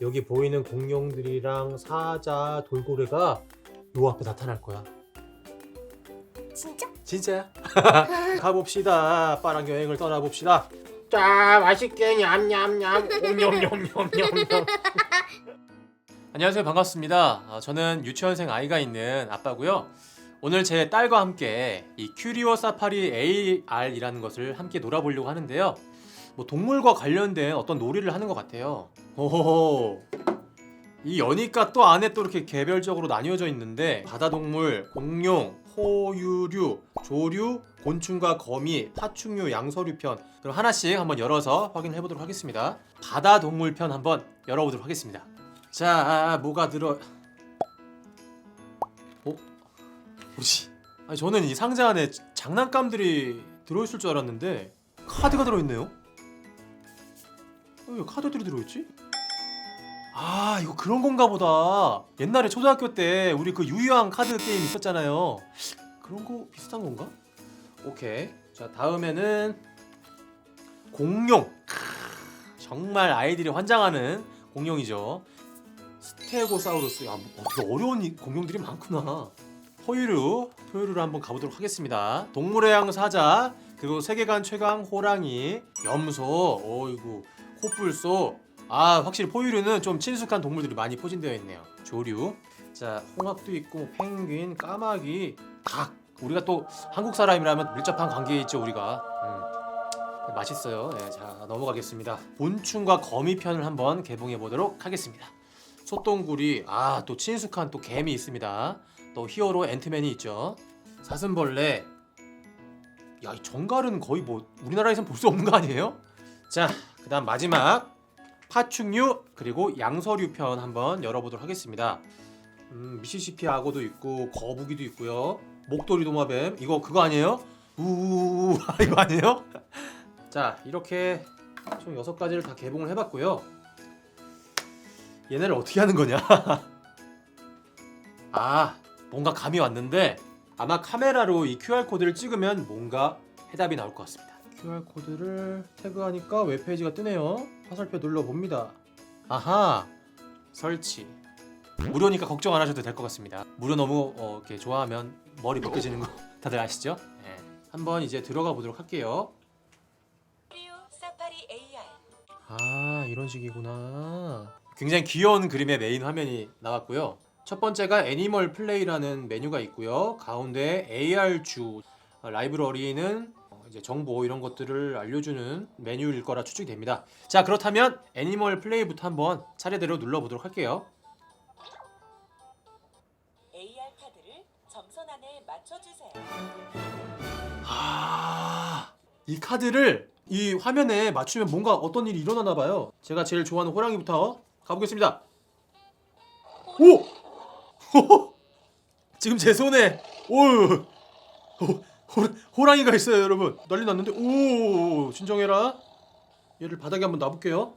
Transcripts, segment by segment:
여기 보이는 공룡들이랑 사자, 돌고래가 요 앞에 나타날 거야. 진짜? 진짜야? 가봅시다. 아빠랑 여행을 떠나봅시다. 자, 맛있게 냠냠냠. 옴뇸뇸뇸뇸뇸. 안녕하세요. 반갑습니다. 어, 저는 유치원생 아이가 있는 아빠고요. 오늘 제 딸과 함께 이 큐리오 사파리 AR이라는 것을 함께 놀아보려고 하는데요. 뭐 동물과 관련된 어떤 놀이를 하는 것 같아요. 호호호. 이 연희가 또 안에 또 이렇게 개별적으로 나뉘어져 있는데 바다동물, 공룡, 포유류, 조류, 곤충과 거미, 파충류, 양서류 편 그럼 하나씩 한번 열어서 확인해 보도록 하겠습니다. 바다동물 편 한번 열어보도록 하겠습니다. 자, 뭐가 들어? 어? 뭐지? 아니 저는 이 상자 안에 장난감들이 들어있을 줄 알았는데 카드가 들어있네요. 어, 왜 카드들이 들어있지? 아 이거 그런 건가 보다. 옛날에 초등학교 때 우리 그 유희왕 카드 게임 있었잖아요. 그런 거 비슷한 건가? 오케이. 자 다음에는 공룡. 크, 정말 아이들이 환장하는 공룡이죠. 스테고사우루스. 야, 뭐 되게 어려운 이- 공룡들이 많구나. 포유류 포유류를 한번 가보도록 하겠습니다. 동물의 양 사자 그리고 세계관 최강 호랑이 염소. 어이구 코뿔소. 아 확실히 포유류는 좀 친숙한 동물들이 많이 포진되어 있네요. 조류. 자 홍학도 있고 뭐 펭귄 까마귀 닭. 우리가 또 한국 사람이라면 밀접한 관계에 있죠 우리가. 음. 맛있어요. 네, 자 넘어가겠습니다. 곤충과 거미 편을 한번 개봉해 보도록 하겠습니다. 소똥구리. 아 또 친숙한 또 개미 있습니다. 또 히어로 앤트맨이 있죠. 사슴벌레. 야 이 정갈은 거의 뭐 우리나라에선 볼 수 없는 거 아니에요? 자 그다음 마지막 파충류 그리고 양서류 편 한번 열어보도록 하겠습니다. 음, 미시시피 악어도 있고 거북이도 있고요. 목도리 도마뱀 이거 그거 아니에요? 우우우 이거 아니에요? 자 이렇게 총 여섯 가지를 다 개봉을 해봤고요. 얘네를 어떻게 하는 거냐? 아 뭔가 감이 왔는데 아마 카메라로 이 QR 코드를 찍으면 뭔가 해답이 나올 것 같습니다. QR 코드를 태그하니까 웹페이지가 뜨네요. 화살표 눌러 봅니다. 아하 설치. 무료니까 걱정 안 하셔도 될 것 같습니다. 무료 너무 어, 이렇게 좋아하면 머리 벗겨지는 거 다들 아시죠? 네. 한번 이제 들어가 보도록 할게요. 아 이런 식이구나. 굉장히 귀여운 그림의 메인 화면이 나왔고요. 첫 번째가 애니멀 플레이라는 메뉴가 있고요. 가운데 AR 주 어, 라이브러리는 어, 이제 정보 이런 것들을 알려주는 메뉴일 거라 추측이 됩니다. 자 그렇다면 애니멀 플레이부터 한번 차례대로 눌러보도록 할게요. AR 카드를 점선 안에 맞춰주세요. 아, 이 카드를 이 화면에 맞추면 뭔가 어떤 일이 일어나나 봐요. 제가 제일 좋아하는 호랑이부터 가보겠습니다. 오! 지금 제 손에 오! 호, 호, 호랑 이가 있어요, 여러분. 난리 났는데 오! 진정해라. 얘를 바닥에 한번 놔볼게요.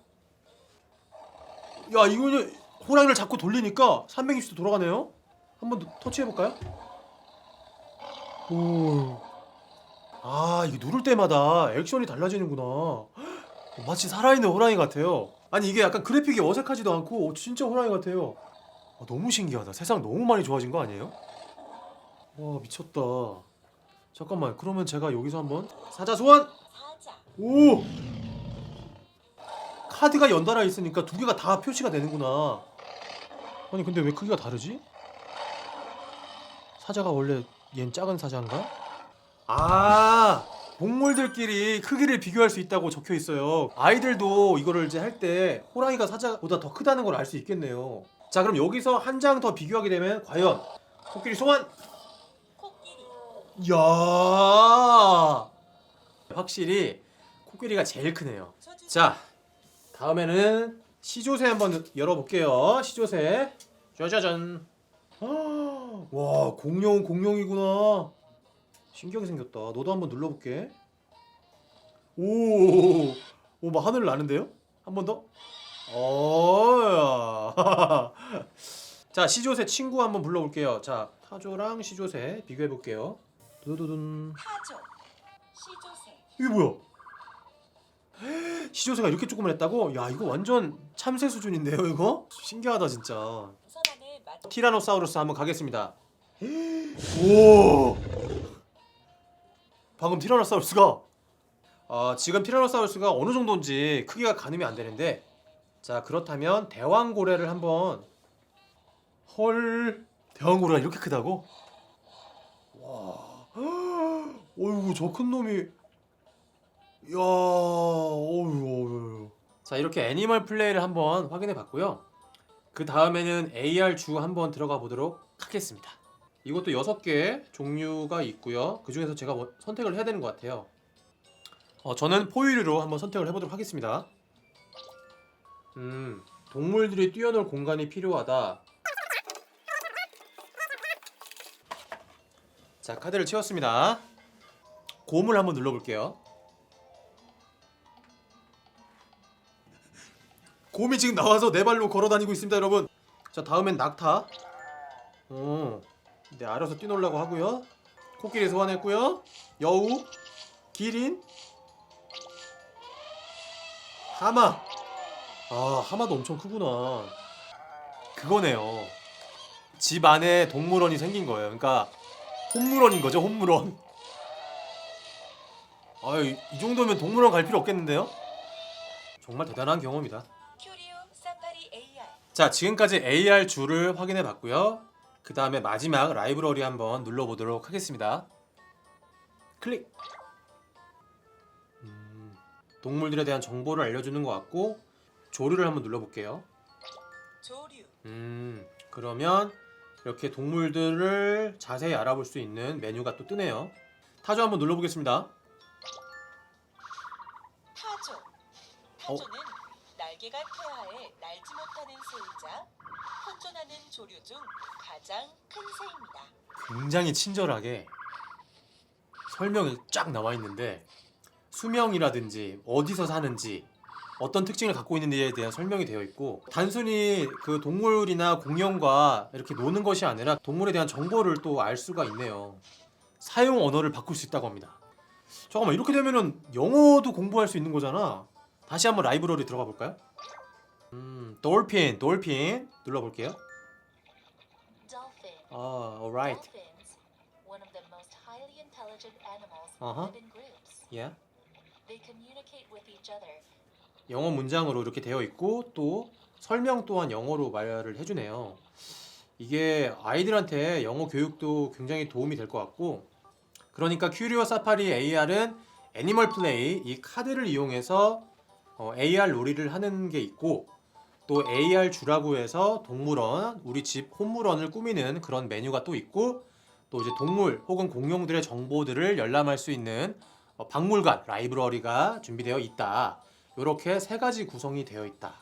야, 이거는 호랑이를 자꾸 돌리니까 360도 돌아가네요. 한번 더 터치해 볼까요? 오. 아 이게 누를 때마다 액션이 달라지는구나 마치 살아있는 호랑이 같아요 아니 이게 약간 그래픽이 어색하지도 않고 어, 진짜 호랑이 같아요 아, 너무 신기하다 세상 너무 많이 좋아진 거 아니에요? 와 미쳤다 잠깐만 그러면 제가 여기서 한번 사자 소환! 오! 카드가 연달아 있으니까 두 개가 다 표시가 되는구나. 아니 근데 왜 크기가 다르지? 사자가 원래 얜 작은 사자인가? 아 동물들끼리 크기를 비교할 수 있다고 적혀 있어요. 아이들도 이거를 이제 할 때 호랑이가 사자보다 더 크다는 걸 알 수 있겠네요. 자 그럼 여기서 한 장 더 비교하게 되면 과연 코끼리 소환 야. 확실히 코끼리가 제일 크네요. 자 다음에는 시조새 한번 열어볼게요. 시조새. 짜자잔. 아, 와 공룡 공룡이구나. 신기하게 생겼다. 너도 한번 눌러볼게. 오 오 막 하늘 나는데요? 한 번 더? 어. 자 시조새 친구 한번 불러볼게요. 자 타조랑 시조새 비교해볼게요 두두둔. 타조 시조새 이게 뭐야? 시조새가 이렇게 조그만했다고? 야 이거 완전 참새 수준인데요 이거? 신기하다 진짜. 티라노사우루스 한번 가겠습니다. 오! 방금 티라노사우루스가 어, 지금 티라노사우루스가 어느 정도인지 크기가 가늠이 안 되는데 자 그렇다면 대왕고래를 한번 헐 대왕고래가 이렇게 크다고? 와 어이구 저 큰 놈이. 야 어휴 어휴 자 이렇게 애니멀 플레이를 한번 확인해 봤고요. 그 다음에는 AR 주 한번 들어가 보도록 하겠습니다. 이것도 6개 종류가 있고요. 그 중에서 제가 뭐 선택을 해야 되는 것 같아요. 어, 저는 포유류로 한번 선택을 해보도록 하겠습니다. 음 동물들이 뛰어놀 공간이 필요하다 자 카드를 채웠습니다. 곰을 한번 눌러볼게요. 곰이 지금 나와서 네 발로 걸어 다니고 있습니다 여러분. 자 다음엔 낙타. 어, 네 알아서 뛰놀라고 하고요. 코끼리 소환했고요. 여우 기린 하마. 아 하마도 엄청 크구나. 그거네요. 집 안에 동물원이 생긴 거예요. 그러니까 홈물원인 거죠 홈물원 아이 이 정도면 동물원 갈 필요 없겠는데요? 정말 대단한 경험이다. 자 지금까지 AR 줄을 확인해 봤고요. 그 다음에 마지막 라이브러리 한번 눌러보도록 하겠습니다. 클릭. 음, 동물들에 대한 정보를 알려주는 것 같고 조류를 한번 눌러볼게요. 음 그러면 이렇게 동물들을 자세히 알아볼 수 있는 메뉴가 또 뜨네요. 타조 한번 눌러보겠습니다. 타조. 타조는 날개가 태아해 날지 못하는 새이자 현존하는 조류 중 가장 큰 새입니다. 굉장히 친절하게 설명이 쫙 나와 있는데 수명이라든지 어디서 사는지 어떤 특징을 갖고 있는지에 대한 설명이 되어 있고 단순히 그 동물이나 공룡과 이렇게 노는 것이 아니라 동물에 대한 정보를 또 알 수가 있네요. 사용 언어를 바꿀 수 있다고 합니다. 잠깐만 이렇게 되면은 영어도 공부할 수 있는 거잖아. 다시 한번 라이브러리 들어가 볼까요? 음, 돌핀, 돌핀 눌러 볼게요. Dolphin. 아, alright. Animals, Uh-huh. Yeah. They communicate with each other. 영어 문장으로 이렇게 되어 있고 또 설명 또한 영어로 말을 해주네요. 이게 아이들한테 영어 교육도 굉장히 도움이 될 것 같고 그러니까 큐리오 사파리 AR은 애니멀 플레이 이 카드를 이용해서 어, AR 놀이를 하는 게 있고 또 AR 주라고 해서 동물원 우리 집 홈물원을 꾸미는 그런 메뉴가 또 있고 또 이제 동물 혹은 공룡들의 정보들을 열람할 수 있는 어, 박물관 라이브러리가 준비되어 있다. 이렇게 세 가지 구성이 되어 있다.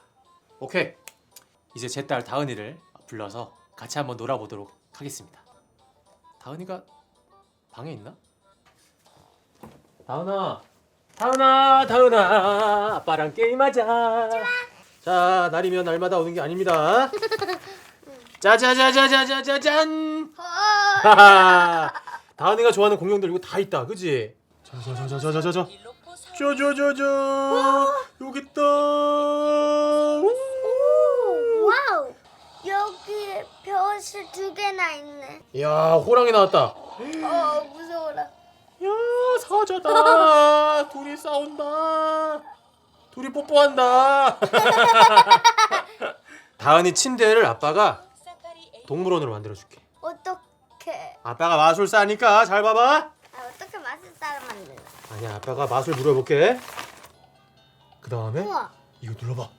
오케이. 이제 제 딸 다은이를 불러서 같이 한번 놀아보도록 하겠습니다. 다은이가 방에 있나? 다은아, 다은아, 다은아, 아빠랑 게임하자. 자, 날이면 날마다 오는 게 아닙니다. 짜자자자자자자잔. 하하. 다은이가 좋아하는 공룡들 이거 다 있다, 그지? 자자자자자자자. 짜자자자 여기 있다 우! 와우. 여기 벼슬 두 개나 있네. 야 호랑이 나왔다 어 무서워라. 야 사자다 둘이 싸운다 둘이 뽀뽀한다 다은이 침대를 아빠가 동물원으로 만들어줄게 어떻게? 아빠가 마술사니까 잘 봐봐 아, 어떻게 맛을 따라 만드나? 아니야 아빠가 마술 부려볼게 그 다음에 우와. 이거 눌러봐.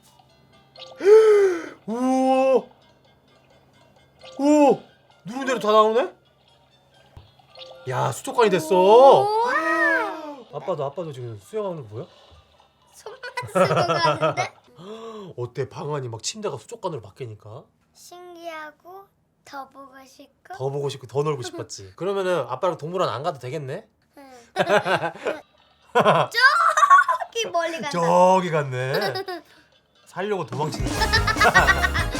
우와. 오. 누른 대로 다 나오네? 야 수족관이 됐어. 아빠도 아빠도 지금 수영하는 거 보여? 손만 쓰고 가는데 어때 방안이 막 침대가 수족관으로 바뀌니까 신기하고 더 보고 싶고. 더 보고 싶고 더 놀고 싶었지. 그러면은 아빠랑 동물원 안 가도 되겠네? 응. 저기 멀리 간다. 저기 갔네. 살려고 도망치는.